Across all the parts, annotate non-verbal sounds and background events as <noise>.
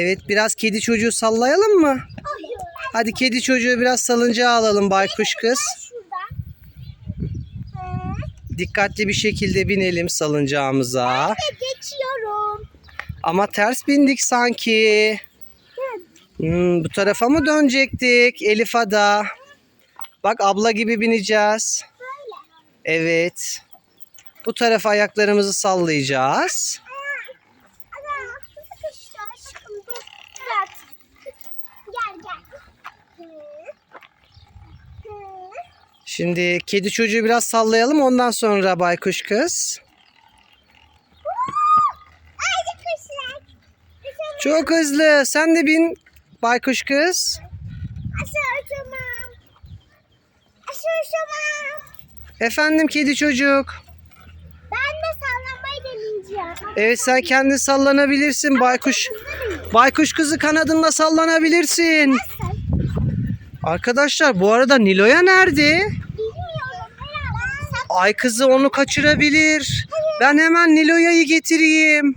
Evet biraz kedi çocuğu sallayalım mı? Hadi kedi çocuğu biraz salıncağa alalım baykuş kız. Dikkatli bir şekilde binelim salıncağımıza. Geçiyorum. Ama ters bindik sanki. Hmm, bu tarafa mı dönecektik Elif Ada? Bak abla gibi bineceğiz. Evet. Bu tarafa ayaklarımızı sallayacağız. Şimdi kedi çocuğu biraz sallayalım ondan sonra baykuş kız. Çok hızlı. Sen de bin baykuş kız. Aşağı uçamam. Aşağı uçamam. Efendim kedi çocuk. Ben de sallamayı deneyeceğim. Evet sen kendin sallanabilirsin baykuş. Baykuş kızı kanadında sallanabilirsin. Arkadaşlar bu arada Nilo'ya nerede? Ay kızı onu kaçırabilir. Ben hemen Nilo'ya'yı getireyim.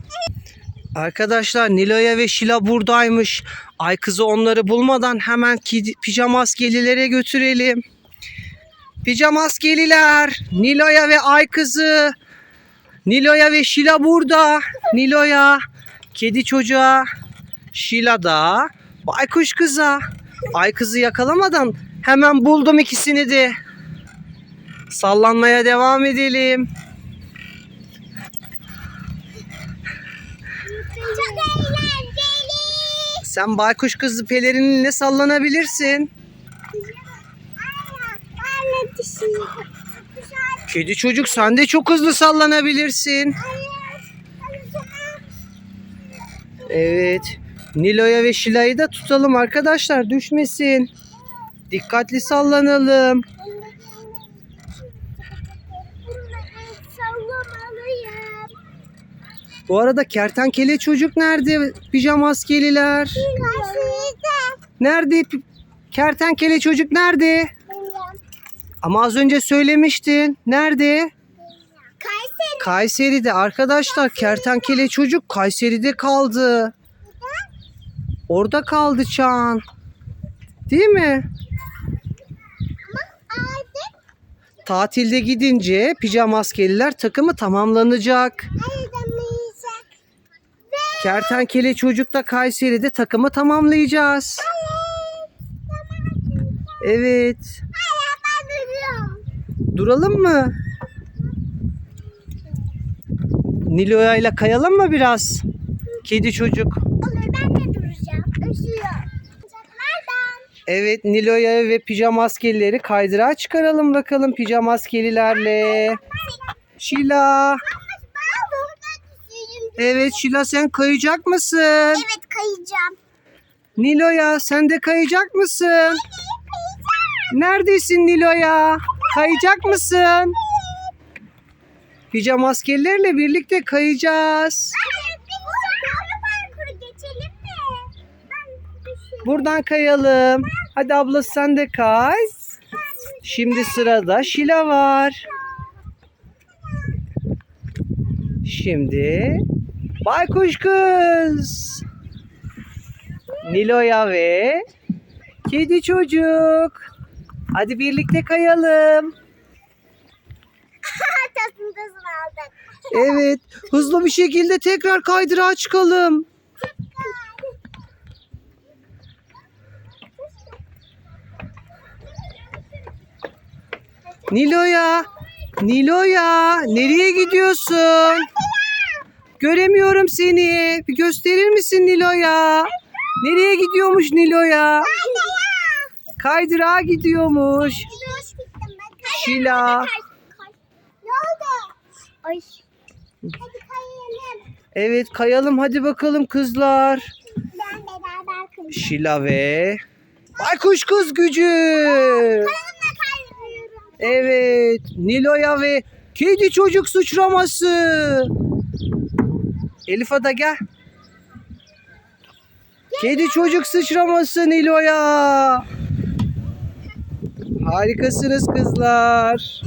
Arkadaşlar Nilo'ya ve Şila buradaymış. Ay kızı onları bulmadan hemen kedi, pijama askelilere götürelim. Pijama askeliler. Nilo'ya ve Ay kızı. Nilo'ya ve Şila burada. Nilo'ya. Kedi çocuğa. Şila da. Baykuş kıza. Ay kızı yakalamadan hemen buldum ikisini de. Sallanmaya devam edelim. Çok eğlenceli. Sen baykuş kızı pelerininle sallanabilirsin. Kedi çocuk sen de çok hızlı sallanabilirsin. Evet. Nilo'ya ve Şila'yı da tutalım arkadaşlar düşmesin. Dikkatli sallanalım. Bu arada kertenkele çocuk nerede? Pijama. Karşıydı. Nerede? Kertenkele çocuk nerede? Ama az önce söylemiştin. Nerede? Kayseri. Kayseri'de arkadaşlar kertenkele çocuk Kayseri'de kaldı. Orada kaldı Çağan. Değil mi? Tatilde gidince pijama askeriler takımı tamamlanacak. ayrılamayacak. Kertenkele çocuk da Kayseri'de takımı tamamlayacağız. Evet. Duralım mı? Nilo'ya ile kayalım mı biraz? Kedi çocuk. Olur ben de duracağım. Üşüyor. Nereden? Evet Nilo'ya ve pijama askerileri kaydırağa çıkaralım bakalım pijama askerilerle. Şila. Evet Şila sen kayacak mısın? Evet kayacağım. Nilo'ya sen de kayacak mısın? Kayacağım. Neredesin Nilo'ya? Kayacak mısın? Pijama askerlerle birlikte kayacağız. Anne bir sonra parkuru geçelim mi? Ben düşüyorum. Buradan kayalım. Hadi abla sen de kay. Şimdi sırada Şila var. Şimdi Baykuş kız. Nilo'ya ve kedi çocuk. Hadi birlikte kayalım. <laughs> Tasını aldık. Evet, hızlı bir şekilde tekrar kaydırağa çıkalım. Nilo'ya, Nilo'ya, nereye gidiyorsun? Göremiyorum seni. Bir gösterir misin Nilo'ya? Nereye gidiyormuş Nilo'ya? Kaydırağa gidiyormuş. Şila. Ne oldu? Ay. Evet, kayalım hadi bakalım kızlar. Şila ve Baykuş kız gücü. Evet, Nilo'ya ve kedi çocuk sıçraması. Elif Ada gel. Kedi çocuk sıçraması Nilo'ya. Harikasınız kızlar.